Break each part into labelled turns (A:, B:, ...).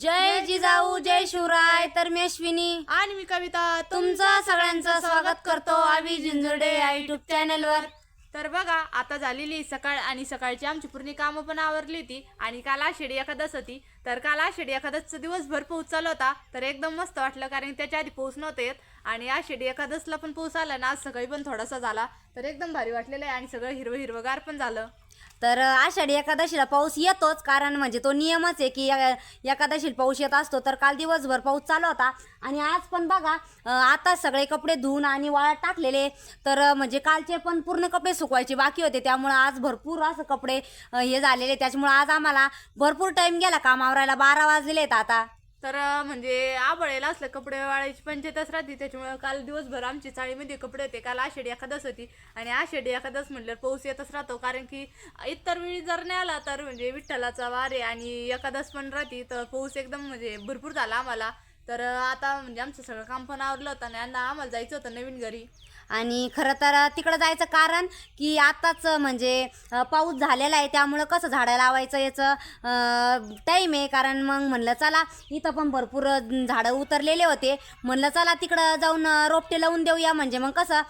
A: जय जिजाऊ जय शिवराय तर मी अश्विनी
B: आणि मी कविता
A: तुमचं सगळ्यांचं स्वागत करतो आम्ही जिंजुर्डे या युट्यूब चॅनलवर
B: तर बघा आता झालेली सकाळ आणि सकाळची आमची पूर्ण कामं पण आवरली होती आणि काल आषाढी एकादश होती. तर काल आषाढी एकादशचा दिवसभर पाऊस चालू होता. तर एकदम मस्त वाटलं कारण त्याच्या आधी पाऊस नव्हते येत. आणि आषाढी एकादशला पण पाऊस आला ना आज सकाळी पण थोडासा झाला. तर एकदम भारी वाटलेलं आहे आणि सगळं हिरवं हिरवगार पण झालं.
A: तर आषाढी एकादशीला पाऊस येतोच कारण म्हणजे तो नियमच आहे की एकादशीला पाऊस येत असतो तर काल दिवसभर पाऊस चालू होता. आणि आज पण बघा आता सगळे कपडे धुवून आणि वाळत टाकलेले तर म्हणजे कालचे पण पूर्ण कपडे सुकवायचे बाकी होते. त्यामुळं आज भरपूर असं कपडे हे झालेले. त्याच्यामुळं आज आम्हाला भरपूर टाईम गेला कामावरायला बारा वाजलेले आहेत आता.
B: तर म्हणजे आबळेला असलं कपडे वाळायची पंचायतच राहते त्याच्यामुळे काल दिवसभर आमची चाळीमध्ये कपडे होते. काल आषाढी एखादच होती आणि आषाढी एखादच म्हटल्यावर पाऊस येतच राहतो. कारण की इतर वेळी जर नाही आला तर म्हणजे विठ्ठलाचा वारे आणि एकादश पण राहते तर पाऊस एकदम म्हणजे भरपूर झाला आम्हाला. तर आता म्हणजे आमचं सगळं काम पण आवरलं होतं आणि यांना आम्हाला जायचं होतं नवीन घरी.
A: आणि खरं तर तिकडं जायचं कारण की आताच म्हणजे पाऊस झालेला आहे त्यामुळं कसं झाडं लावायचं याचं टाईम आहे. कारण मग म्हणलं चला इथं पण भरपूर झाडं उतरलेले होते. म्हणलं चला तिकडं जाऊन रोपटे लावून देऊया. म्हणजे मग कसं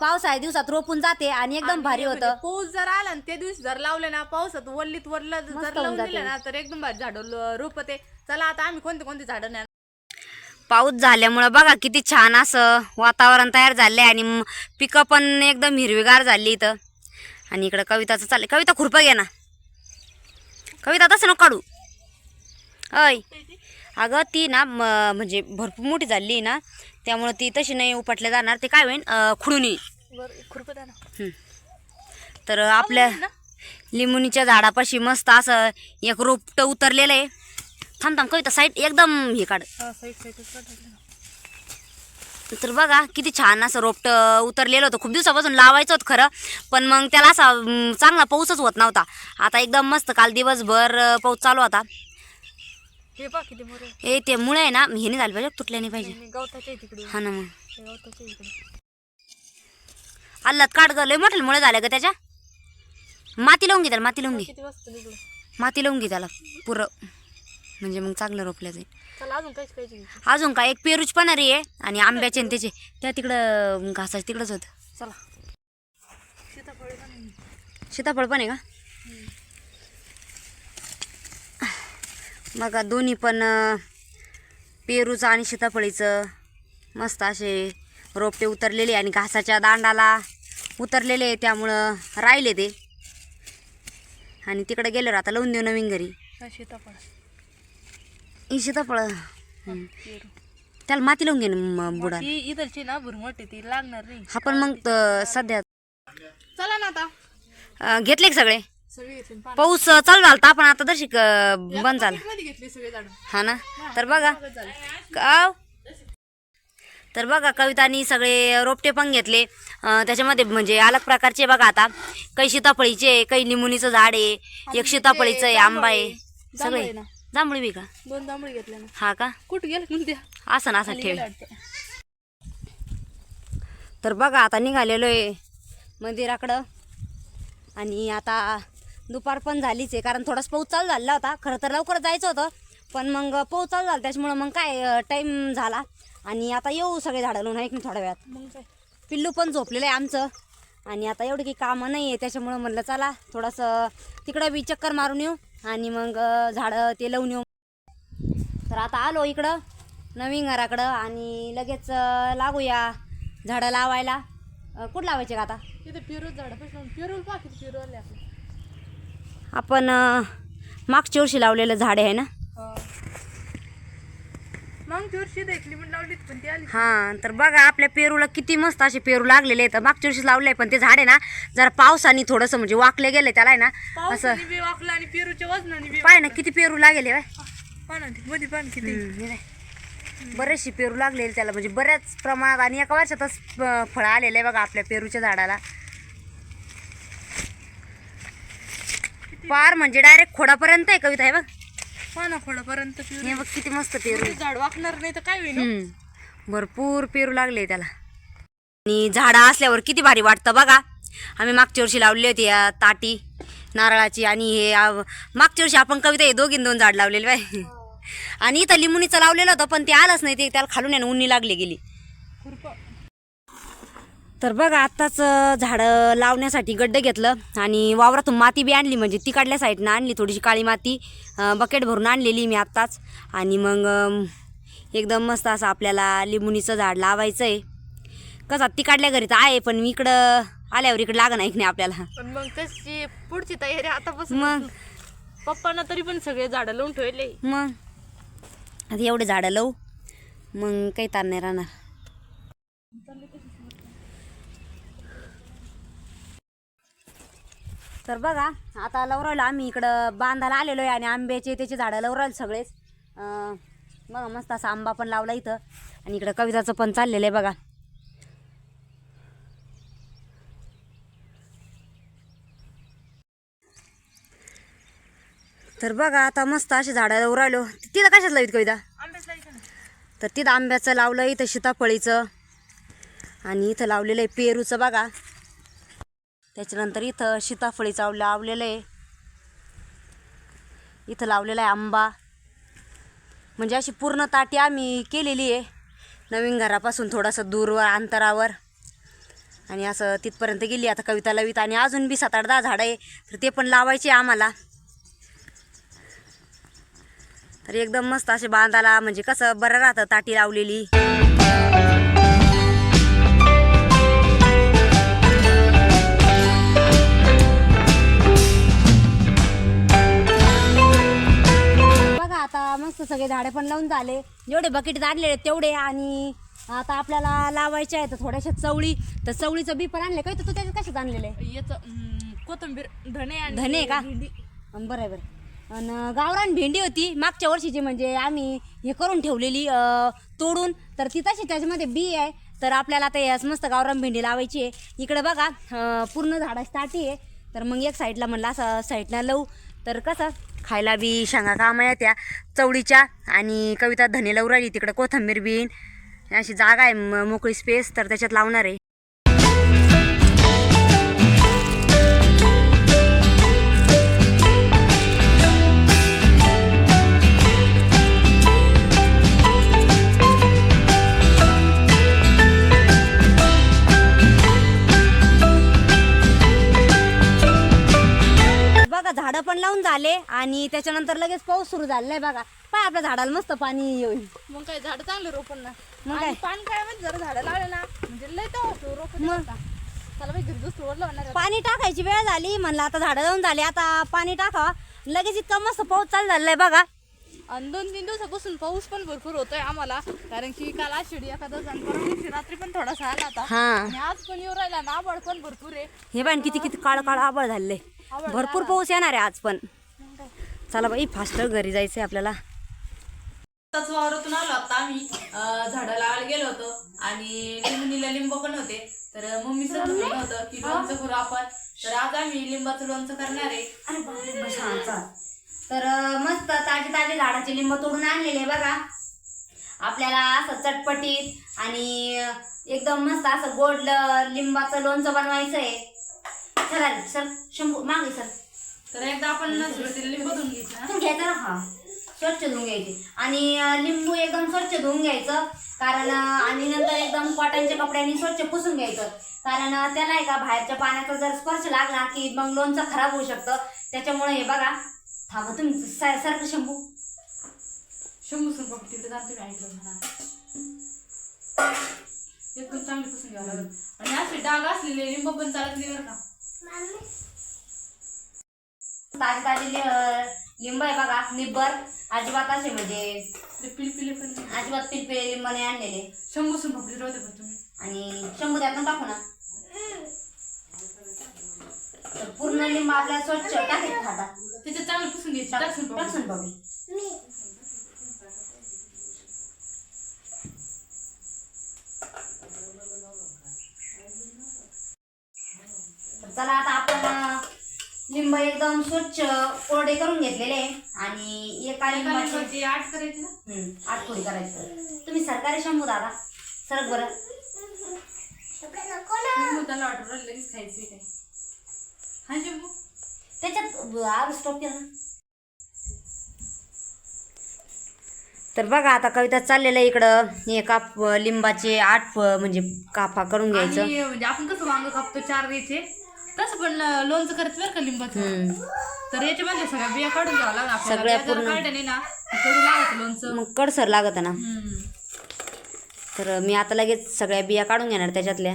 A: पावसाळ्या दिवसात रोपून जाते आणि एकदम भारी
B: म्हणजे
A: होतं.
B: पाऊस जर आला ना त्या दिवशी जर लावले ना पावसात वल्लीत वरलं जर लावून. दिलं ना तर एकदम भारी झाडं रोपते चला आता आम्ही कोणते कोणते झाडं नाही
A: पाऊस झाल्यामुळं बघा किती छान असं वातावरण तयार झाले आणि पिकं पण एकदम हिरवीगार झाली इथं. आणि इकडं कविताचं चाललंय. कविता खुरपं घे ना. कविता तसं नको काढू. अय. अगं ती ना म- म्हणजे भरपूर मोठी झाली ना त्यामुळं ती तशी नाही उपटल्या जाणार. ते काय होईन? अं, खुडून. येईल
B: ना.
A: तर आपल्या लिंबुनीच्या झाडापाशी मस्त असं एक रोपटं उतरलेलं आहे. थांब थांब कविता साईड एकदम हे काढ. तर बघा किती छान असं रोपट उतरलेलं होतं. खूप दिवसापासून लावायचं होतं खरं पण मग त्याला असा चांगला पाऊसच होत नव्हता. आता एकदम मस्त काल दिवसभर पाऊस चालू होता.
B: हे
A: ते मुळे आहे ना हे नाही झालं पाहिजे तुटल्या नाही पाहिजे. हा ना मग. अल्लात काढ ग लय मोठे मुळे झाले ग त्याच्या. माती लावून घे त्याला माती लावून घे. माती लावून घे त्याला पुरं. म्हणजे मग चांगलं रोपल्या जाईल.
B: चला अजून काहीच काहीच
A: अजून काय? एक पेरूच पणारी आहे आणि आंब्याचे आणि त्याचे. त्या तिकडं घासाचे तिकडंच होतं.
B: चला. सीताफळ
A: पण आहे. का? बघा दोन्ही पण पेरूचं आणि सीताफळीचं मस्त असे रोपटे उतरलेले आणि घासाच्या दांडाला उतरलेले आहे त्यामुळं राहिले ते. आणि तिकडे गेल्यावर आता लावून देऊ नवीन घरी.
B: सीताफळ. पेरू
A: त्याला माती लावून घे ना म- बुडा
B: ती इधरची ना भुरमट ती लागणार नाही.
A: हा पण मग त- सध्या
B: चला ना आता.
A: अं, घेतले का सगळे?
B: सगळे घेतले पाणी.
A: पाऊस चालू झाला होता पण आता तशी क- बंद झाला.
B: मध्ये घेतले सगळे झाड.
A: हा ना? तर बघा. काव. तर बघा कवितानी सगळे रोपटे पण घेतले. अं, त्याच्यामध्ये म्हणजे अलग प्रकारचे बघा आता. काही सीताफळीचे काही लिंबुनीचं झाड आहे एक सीताफळीचं आहे आंबा आहे.
B: जांभळे.
A: सगळे.
B: ना.
A: जांभळी बी का?
B: दोन जांभळी घेतले ना.
A: हा का?
B: कुठं गेले म्हणते
A: असं ना असं ठेव. तर बघा आता निघालेलो आहे मंदिराकडं. आणि आता दुपार पण झालीच आहे कारण थोडासा पाऊस चालू झालेला होता. खरं तर लवकर जायचं होतं पण मग पाऊस चालू झाला त्याच्यामुळं मग काय टाईम झाला. आणि आता येऊ सगळे झाडं लावून ऐक थोड्या वेळात?
B: मग काय?
A: पिल्लू पण झोपलेलं आहे आमचं. आणि आता एवढी काही कामं नाही आहे त्याच्यामुळं म्हणलं चला थोडंसं तिकडं बी चक्कर मारून येऊ. आणि मग झाडं ते लावून येऊ. तर आता आलो इकडं नवीन घराकडं आणि लगेच लागूया झाडं लावायला. कुठं लावायचे का आता?
B: तिथे पेरू झाड पेरू किती पेरू
A: आपण मागच्या वर्षी लावलेलं झाड आहे ना?
B: मग वर्षी देखली पण लावली पण ती आली.
A: हां तर बघा आपल्या पेरूला किती मस्त असे पेरू लागलेले आहेत. मागच्या वर्षी लावले पण ते झाड आहे ना जरा पावसाने थोडंसं म्हणजे वाकले गेले त्याला आहे ना असं
B: पावसाने बी वाकला आणि पेरूच्या वजनाने बी
A: पाय ना किती पेरू लागेले बाय.
B: पाना मध्ये पान किती.
A: बरेचसे पेरू लागलेले त्याला म्हणजे बऱ्याच प्रमाणात आणि एका वर्षातच फळं आलेले आहे बघा आपल्या पेरूच्या झाडाला. पार म्हणजे डायरेक्ट खोडापर्यंत आहे कविता आहे बघ.
B: पाना खोडापर्यंत पेरू
A: हे बघ किती मस्त पेरू.
B: झाड वाकणार नाही तर काय होईल
A: हम्म. भरपूर पेरू लागले त्याला. आणि झाडं असल्यावर किती भारी वाटतं बघा. आम्ही मागच्या वर्षी लावली होती या ताटी नारळाची आणि हे मागच्या वर्षी आपण कविता हे दोघीन दोन झाड लावलेले बाय आणि इथं लिंबुनीचं लावलेलं होतं पण ते आलंच नाही ते त्याला खालून आहे ना उन्नी लागली गेली.
B: खुरपं.
A: तर बघा आत्ताच झाडं लावण्यासाठी गड्डं घेतलं आणि वावरातून माती बी आणली. म्हणजे तिकडल्या साईडनं आणली थोडीशी काळी माती बकेट भरून आणलेली मी आत्ताच. आणि मग एकदम मस्त असं आपल्याला लिंबुनीचं झाड लावायचं आहे कसं तिकडल्या घरी तर आहे पण मी इकडं आल्यावर इकडं लागण ऐक नाही आपल्याला?
B: पण मग त्याची पुढची तयारी आतापासून
A: मग?
B: पप्पांना तरी पण सगळे झाडं लावून ठेवले.
A: मग? आता एवढे झाडं लावू. मग काही ताण नाही राहणार. तर बघा आता लवरायला आम्ही इकडं. बांधायला आलेलो आहे आणि आंब्याचे त्याचे झाडं लवरायला सगळेच. बघा मस्त असा आंबा पण लावला इथं. आणि इकडं कविताचं पण चाललेलं आहे बघा. तर बघा आता मस्त अशी झाडं लवरायलो तिथं कशात लावित कविता? तर तिथं आंब्याचं लावलं इथं सीताफळीचं. आणि इथं लावलेलं आहे पेरूचं बघा. त्याच्यानंतर इथं सीताफळीचं लावलेलं आहे. इथं लावलेला आहे आंबा. म्हणजे अशी पूर्ण ताटी आम्ही केलेली आहे. नवीन घरापासून थोडंसं दूरवर अंतरावर. आणि असं तिथपर्यंत गेली. आता कविता लावीत आणि अजून बी सात आठ दहा झाडं आहे. तर ते पण लावायचे आम्हाला. तर एकदम मस्त असे बांधाला म्हणजे कसं बरं राहतं ताटी लावलेली. मस्त सगळे झाडे पण लावून झाले. जेवढे बकेट आणले तेवढे. आणि आता आपल्याला लावायचे आहेत थोड्याशा चवळी. तर चवळीचं बी पण आणले काय तर तू त्याच्यात कशात आणलेलं आहे?
B: याच कोथंबीर धने आणि
A: धने का?
B: भेंडी.
A: अं, बरं आहे बरं आणि गावरान भेंडी होती. मागच्या वर्षीची म्हणजे आम्ही हे करून ठेवलेली अं, तोडून. तर ती तशी त्याच्यामध्ये बी आहे. तर आपल्याला आता याच मस्त गावरान भेंडी लावायची आहे. इकडे बघा अं, पूर्ण झाडाची ताटी आहे. तर मग एक साईडला म्हणलं असं साईडला लावू. तर कसं खायला बी शेंगा कामा त्या चवळीच्या आणि कविता धने लावू राहिली तिकडं कोथंबीर बीन अशी जागा आहे म- मोकळी स्पेस तर त्याच्यात लावणार आहे. त्याच्यानंतर लगेच पाऊस सुरू झालेला आहे बघा. पाय आपल्या झाडाला मस्त पाणी येईल.
B: मग काय झाड चांगले रोपण ना.
A: मग काय?
B: पान काय म्हणजे जर झाडं लावले ना म्हणजे लय तो रोपण? त्याला बाई होणार.
A: पाणी टाकायची वेळ झाली म्हणलं आता झाडं लावून झाले आता पाणी टाकावा लगेच इतका मस्त पाऊस चालू झालेला आहे बघा.
B: आणि दोन तीन दिवसापासून पाऊस पण भरपूर होतोय आम्हाला. कारण की काल आषाढी एखादा परवा रात्री पण थोडासा आला आणि आज पण येऊ राहिला ना आभाळ पण भरपूर आहे.
A: हे बाय किती किती काळ काळ आबळ
B: आभाळ
A: भरपूर पाऊस येणार आहे आज पण. चला बाई फास्ट घरी जायचंय आपल्याला.
B: आताच वावरातून आलो आता आम्ही. झाडं लावायला गेलो होतो आणि लिंबुनीला लिंब पण होते. तर मम्मीचं होतं की लोणचं करू आपण. तर आज आम्ही लिंबाचं लोणचं करणार आहे.
A: तर मस्त ताजे ताजे झाडाचे लिंब तोडून आणलेले बघा. आपल्याला असं चटपटीत आणि एकदम मस्त असं गोड लिंबाचं लोणचं बनवायचं आहे चला सर शंभू मागे सर
B: तर एकदा आपण लिंब धुवून घ्यायचं ना.
A: घ्यायचं ना हा. स्वच्छ धुवून घ्यायचे. आणि लिंबू एकदम स्वच्छ धुवून घ्यायचं. कारण आणि नंतर एकदम कॉटनच्या कपड्यांनी स्वच्छ पुसून घ्यायचं. कारण त्याला आहे का बाहेरच्या पाण्याचा जर स्पर्श लागला की मग लोणचं खराब होऊ शकतं. त्याच्यामुळे हे बघा. थांबा तुम्ही स- सारखं शंभू.
B: शंभू सुन बघ तिथे जाऊन तुम्ही ऐकलं म्हणा. एकदम चांगली पुसून घ्यावं लागेल. आणि असे डाग असलेले लिंब पण चालत नाही बरं का.
A: ताजे ताजे लिंब आहे बघा निब्बर अजिबात असे म्हणजे
B: ते पिले पिले पण.
A: अजिबात पिलपिले लिंब नाही आणलेले.
B: शंभू सुन बघ राहते पण तुम्ही.
A: आणि शंभू त्यातून टाकू ना. तर पूर्ण लिंब आपल्याला स्वच्छ टाकायचं हातात
B: त्याच्यात चांगली पुसून घ्यायची टाकसून बघ.
A: टाकसून बघू. तर चला आता आपण लिंब एकदम स्वच्छ कोरडे करून घेतलेले. आणि एका लिंबाचे.
B: लिंबाची आठ करायची ना?
A: हम्म, आठ थोडी करायचं. तुम्ही सरकारी शंभू दादा. सरक बरं.
B: शंभू त्याला वाटून राहिलं लगेच खायची काय? हा शंभू?
A: त्याच्यात आर स्टॉप केला तर बघा आता कविता चाललेलं आहे इकडं. एका प- लिंबाचे आठ प- म्हणजे कापा करून घ्यायचं.
B: आणि म्हणजे आपण कसं वांग कापतो? चार याचे तसं पण लोणचं करत बरं का लिंबाचं. तर याच्यामध्ये सगळ्या बिया काढून घ्यावं लागणार आपल्याला.
A: सगळ्या
B: बिया जर
A: पूर्ण-
B: काढल्या नाही ना कडू लागत लोणचं.
A: मग कडसर लागत ना?
B: हम्म.
A: तर मी आता लगेच सगळ्या बिया काढून घेणार त्याच्यातल्या.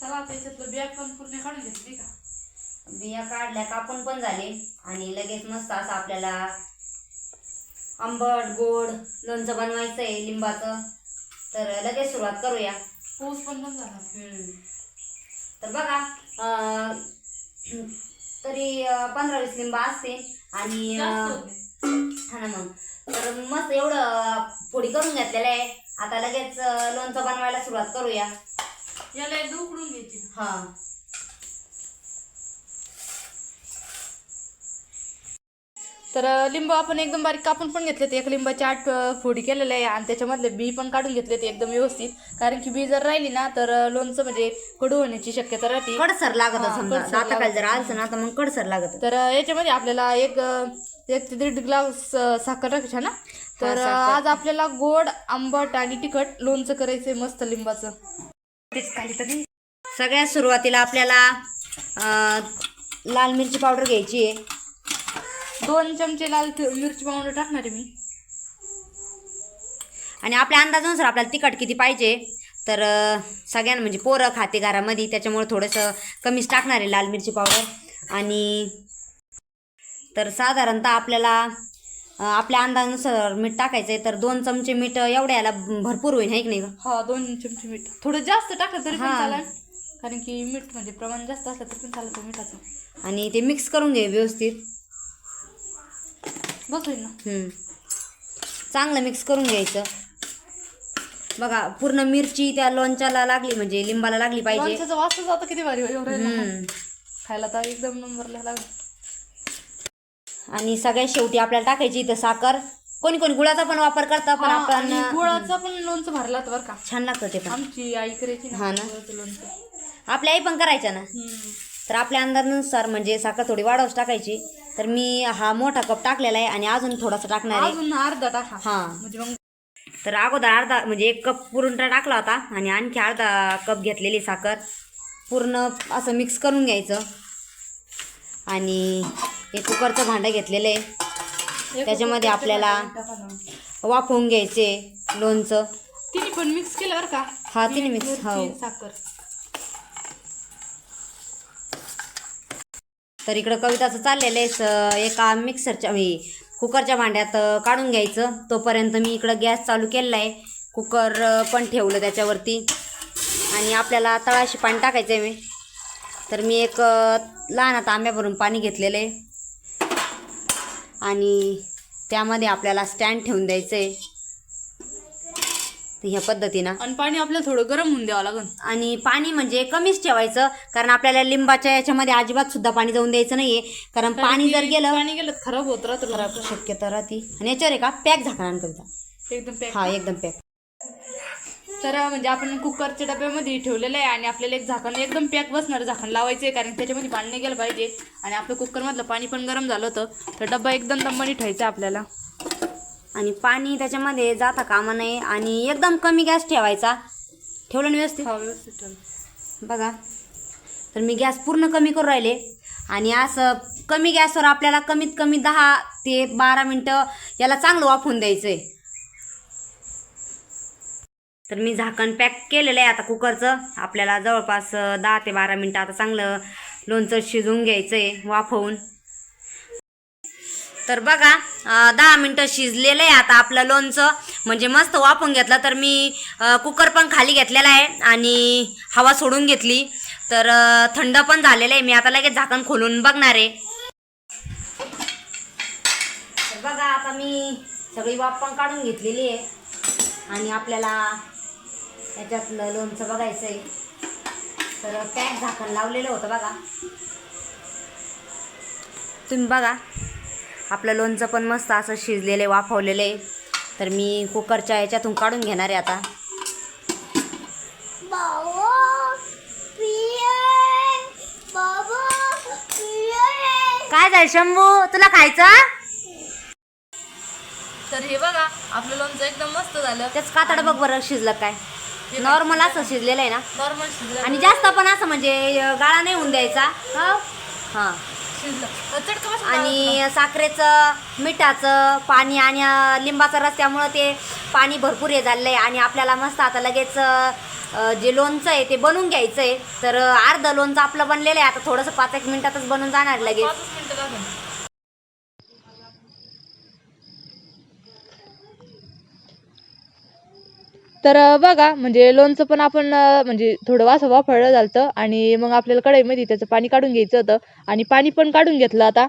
B: चला आता याच्यातलं बिया पण पूर्ण काढून घेतली का?
A: बिया काढल्या कापून पण झाले. आणि लगेच मस्त असं आपल्याला आंबट गोड लोणचं बनवायचं आहे लिंबाचं. तर लगेच सुरुवात करूया.
B: पाऊस पण बंद झाला
A: हम्म. तर बघा अं, तरी पंधरा वीस लिंबा असते आणि
B: जास्त
A: अं,
B: होते.
A: हा ना मग. तर मस्त एवढं पोळी करून घेतलेलं आहे. आता लगेच अं, लोणचं बनवायला सुरुवात करूया.
B: याला एकदा उकडून घ्यायची.
A: हा.
B: तर लिंबू आपण एकदम बारीक कापून पण घेतले एक लिंबाचे आठ फोडी केलेले आहे आणि त्याच्यामधले बी पण काढून घेतले ते एकदम व्यवस्थित. कारण की बी जर राहिली ना तर लोणचं म्हणजे कडू होण्याची शक्यता राहते.
A: कडसर लागत
B: कडसर
A: दाताखाली जर आलचं ना तर मग कडसर लागत.
B: तर याच्यामध्ये आपल्याला एक एक ते दीड ग्लास साखर टाकायची ना? तर. आज आपल्याला गोड आंबट आणि तिखट लोणचं करायचंय मस्त लिंबाचं. तेच.
A: सगळ्यात सुरुवातीला आपल्याला लाल मिरची पावडर घ्यायची आहे.
B: दोन चमचे लाल मिरची पावडर टाकणार आहे मी.
A: आणि आपल्या अंदाजानुसार आपल्याला तिखट किती पाहिजे तर सगळ्यांना म्हणजे पोरं खाते घरामध्ये त्याच्यामुळे थोडंसं कमीच टाकणार आहे लाल मिरची पावडर. आणि तर साधारणतः आपल्याला आपल्या अंदाजानुसार मीठ टाकायचं आहे तर दोन चमचे मीठ एवढ्या याला भरपूर होईल आहे की नाही?
B: हा दोन चमचे मीठ. थोडं जास्त टाकलं तरी पण. चालेल कारण की मीठ म्हणजे प्रमाण जास्त असलं तरी पण चालतं मिठाचं.
A: आणि ते मिक्स करून घे व्यवस्थित.
B: बस होईल ना.
A: चांगलं मिक्स करून घ्यायचं. बघा पूर्ण मिरची त्या लोणच्याला लागली म्हणजे लिंबाला लागली पाहिजे.
B: लोणच्याचा वास जातं किती भारी एवढं.
A: हम्म.
B: खायला तर एकदम नंबरला लागलं.
A: आणि सगळ्यात शेवटी आपल्याला टाकायची इथं साखर. कोणी कोणी गुळाचा पण वापर करतं पण आपण
B: आणि गुळाचं पण लोणचं भरलं होतं बरं का.
A: छान लागतं ते पण.
B: आमची आई करायची
A: हा ना.
B: गुळाचं लोणचं.
A: आपल्या आई पण करायच्या ना?
B: हम्म.
A: तर आपल्या अंदाजानुसार म्हणजे साखर थोडी वाढवच टाकायची. तर मी हा मोठा कप टाकलेला आहे आणि अजून थोडासा टाकणार आहे.
B: अजून अर्धा टाका.
A: हा.
B: म्हणजे
A: तर अगोदर अर्धा म्हणजे एक कप पुरून टाकला होता आणि आणखी अर्धा कप घेतलेली साखर पूर्ण असं मिक्स करून घ्यायचं. आणि एक कुकरचं भांडं घेतलेलं आहे. त्याच्यामध्ये आपल्याला. वाफवून घ्यायचे लोणचं.
B: तिन्ही पण मिक्स केलं बरं का?
A: हा, mix,
B: मिरची,
A: हो.
B: साखर.
A: तर इकडं कविताचं चाललेलं आहे एका मिक्सरच्या म्हणजे कुकरच्या भांड्यात काढून घ्यायचं. तोपर्यंत मी इकडं गॅस चालू केलेला आहे. कुकर पण ठेवलं त्याच्यावरती. आणि आपल्याला तळाशी पाणी टाकायचं आहे मी. तर मी एक लहान आता आंब्या भरून पाणी घेतलेलं आहे. आणि त्यामध्ये आपल्याला स्टँड ठेवून द्यायचं आहे. तर ह्या पद्धतीनं.
B: आणि पाणी आपल्याला थोडं गरम होऊन द्यावं लागेल.
A: आणि पाणी म्हणजे कमीच ठेवायचं कारण आपल्याला लिंबाच्या याच्यामध्ये अजिबात सुद्धा पाणी जाऊन द्यायचं नाहीये. कारण पाणी जर गेलं
B: पाणी गेलं तर खराब होत राहतं. खराब
A: शक्यता राहते आणि याच्यावर आहे का? पॅक झाकणार कविता
B: एकदम पॅक
A: हा एकदम पॅक.
B: तर म्हणजे आपण कुकरच्या डब्यामध्ये ठेवलेलं आहे आणि आपल्याला एक झाकण एकदम पॅक बसणार झाकण लावायचं आहे कारण त्याच्यामध्ये पाणी नाही गेलं पाहिजे. आणि आपलं कुकरमधलं पाणी पण गरम झालं होतं. तर डब्बा एकदम दमाने ठेवायचा आपल्याला.
A: आणि पाणी त्याच्यामध्ये जाता कामा नये आणि एकदम कमी गॅस ठेवायचा. ठेवलं ना व्यवस्थित?
B: हा व्यवस्थित.
A: बघा. तर मी गॅस पूर्ण कमी करून राहिले. आणि असं कमी गॅसवर आपल्याला कमीत कमी दहा ते बारा मिनटं याला चांगलं वाफवून द्यायचं आहे तर मी झाकण पॅक केलेलं आहे आता कुकरचं. आपल्याला जवळपास अं, दहा ते बारा मिनटं आता चांगलं लोणचं शिजवून घ्यायचं आहे वाफवून. तर बघा दहा मिनटं शिजलेलं आहे आता आपलं लोणचं. म्हणजे मस्त वाफून घेतलं तर मी कुकर पण खाली घेतलेला आहे आणि हवा सोडून घेतली. तर थंड पण झालेलं आहे. मी आता लगेच झाकण खोलून बघणार आहे. तर बघा आता मी सगळी वाफ पण काढून घेतलेली आहे. आणि आपल्याला याच्यातलं लोणचं बघायचं आहे. तर पॅक झाकण लावलेलं होतं बघा. तुम्ही बघा. आपलं लोणचं पण मस्त असं शिजलेलं आहे वाफवलेलं. आहे तर मी कुकरच्या याच्यातून काढून घेणार आहे आता. काय झालं शंभू? तुला खायचं?
B: तर हे बघा आपलं लोणचं एकदम मस्त झालं.
A: त्याच कातड बघ बरं शिजलं काय. नॉर्मल असं शिजलेलं आहे ना.
B: नॉर्मल शिजलं.
A: आणि जास्त पण असं म्हणजे गाळा नाही होऊन द्यायचा.
B: हा?
A: हा.
B: शिजलं
A: आणि साखरेचं मिठाचं पाणी आणि लिंबाचा रस त्यामुळं ते पाणी भरपूर हे झालेलं आहे. आणि आपल्याला मस्त आता लगेच जे लोणचं आहे ते बनवून घ्यायचं आहे तर अर्धं लोणचं आपलं बनलेलं आहे. आता थोडंसं पाच एक मिनिटातच बनून जाणार लगेच
B: पाचच मिनिटं लागेल तर बघा म्हणजे लोणचं पण आपण म्हणजे थोडं वासं वाफळलं झालं आणि मग आपल्याला कढईमध्ये त्याचं पाणी काढून घ्यायचं होतं आणि पाणी पण काढून घेतलं आता.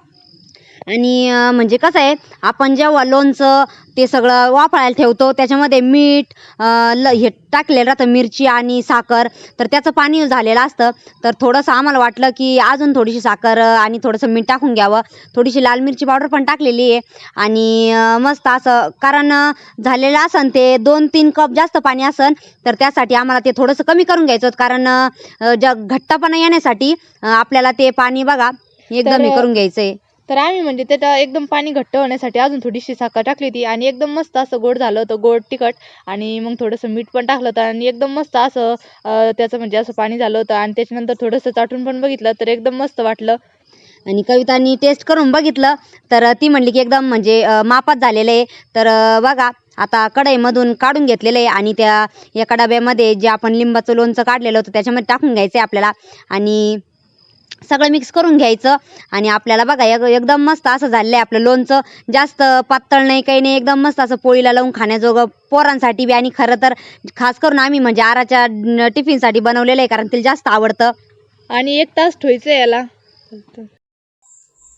A: आणि म्हणजे कसं आहे आपण जेव्हा लोणचं ते सगळं वाफळायला ठेवतो त्याच्यामध्ये मीठ ल हे टाकलेलं राहतं मिरची आणि साखर तर त्याचं पाणी झालेलं असतं. तर थोडंसं आम्हाला वाटलं की अजून थोडीशी साखर आणि थोडंसं मीठ टाकून घ्यावं. थोडीशी लाल मिरची पावडर पण टाकलेली आहे. आणि मस्त असं कारण झालेलं असन ते दोन तीन कप जास्त पाणी असन तर त्यासाठी आम्हाला ते थोडंसं कमी करून घ्यायचं होतं. कारण ज घट्टपणा येण्यासाठी आपल्याला ते पाणी बघा एकदम हे करून घ्यायचं आहे
B: तर आम्ही म्हणजे त्याच्या एकदम पाणी घट्ट होण्यासाठी अजून थोडीशी साखर टाकली होती आणि एकदम मस्त असं गोड झालं होतं गोड तिखट. आणि मग थोडंसं मीठ पण टाकलं होतं आणि एकदम मस्त असं त्याचं म्हणजे असं पाणी झालं होतं. आणि त्याच्यानंतर थोडंसं चाटून पण बघितलं तर एकदम मस्त वाटलं.
A: आणि कवितांनी टेस्ट करून बघितलं तर ती म्हणली की एकदम म्हणजे मापात झालेलं आहे. तर बघा आता कढईमधून काढून घेतलेलं आहे आणि त्या एका डब्यामध्ये जे आपण लिंबाचं लोणचं काढलेलं होतं त्याच्यामध्ये टाकून घ्यायचं आहे आपल्याला. आणि सगळं मिक्स करून घ्यायचं. आणि आपल्याला बघा एक एकदम मस्त असं झालेलं आहे आपलं लोणचं. जास्त पातळ नाही काही नाही एकदम मस्त असं पोळीला लावून खाण्याजोगं पोरांसाठी बी. आणि खरं तर खास करून आम्ही म्हणजे आराच्या टिफिनसाठी बनवलेलं आहे कारण तिला जास्त आवडतं.
B: आणि एक तास ठेवायचं याला.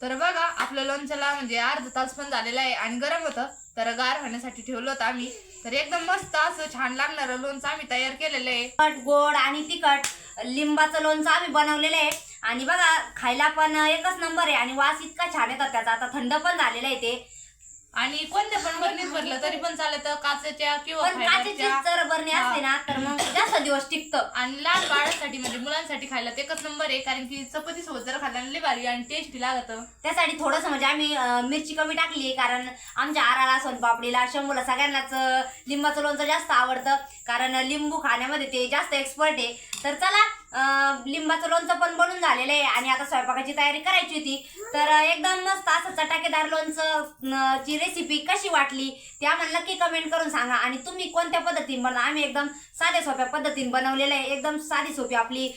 B: तर बघा आपल्या लोणच्याला म्हणजे अर्धा तास पण झालेला आहे आणि गरम होतं. तर गार होण्यासाठी ठेवलं होतं आम्ही. तर एकदम मस्त असं छान लागणारं लोणचं आम्ही तयार केलेलं आहे.
A: गोड आणि तिखट. लिंबाचं लोणचं आम्ही बनवलेलं आहे. आणि बघा खायला पण एकच नंबर आहे आणि वास इतका छान येतात त्याचा. आता थंड पण झालेलं आहे ते.
B: आणि कोणत्या पण बरणीत भरलं तरी पण चालत काचेच्या किंवा
A: पण काचेची
B: फायबरच्या.
A: जर बरणी असते ना तर मग जास्त दिवस टिकतं.
B: आणि लहान बाळासाठी म्हणजे मुलांसाठी खायला ते एकच नंबर आहे कारण की चपाती सोबत जर खाल्ल्याने लय भारी आणि टेस्टी लागत.
A: त्यासाठी थोडंसं म्हणजे आम्ही अं, मिरची कमी टाकली कारण आमच्या आराला सोनपापडीला शंभूला सगळ्यांनाच अं, लिंबाचं लोणचं जास्त आवडतं. कारण लिंबू खाण्यामध्ये ते जास्त एक्सपर्ट आहे. तर चला लिंबाचं लोणचं पण बनून झालेलं आहे आणि आता स्वयंपाकाची तयारी करायची होती. तर एकदम मस्त असं चटाकेदार लोणचं ची रेसिपी कशी वाटली ते आम्हाला नक्की कमेंट करून सांगा. आणि तुम्ही कोणत्या पद्धतीने बनवा? आम्ही एकदम साध्या सोप्या पद्धतीने बनवलेलं आहे. एकदम साधी सोपी आपली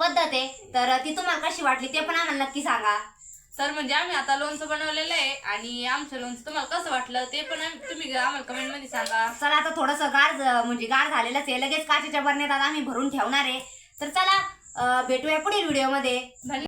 A: पद्धत आहे. तर ती तुम्हाला कशी वाटली ते पण आम्हाला नक्की सांगा.
B: तर म्हणजे आम्ही आता लोणचं बनवलेलं आहे आणि आमचं लोणचं तुम्हाला कसं वाटलं ते पण आम्ही- तुम्ही आम्हाला कमेंटमध्ये सांगा.
A: चला आता थोडंसं गार ज- म्हणजे गार झालेलंच आहे. लगेच काचेच्या बरण्यात आता आम्ही भरून ठेवणार आहे. तर चला अं, भेटूया पुढील व्हिडिओमध्ये
B: धन्यवाद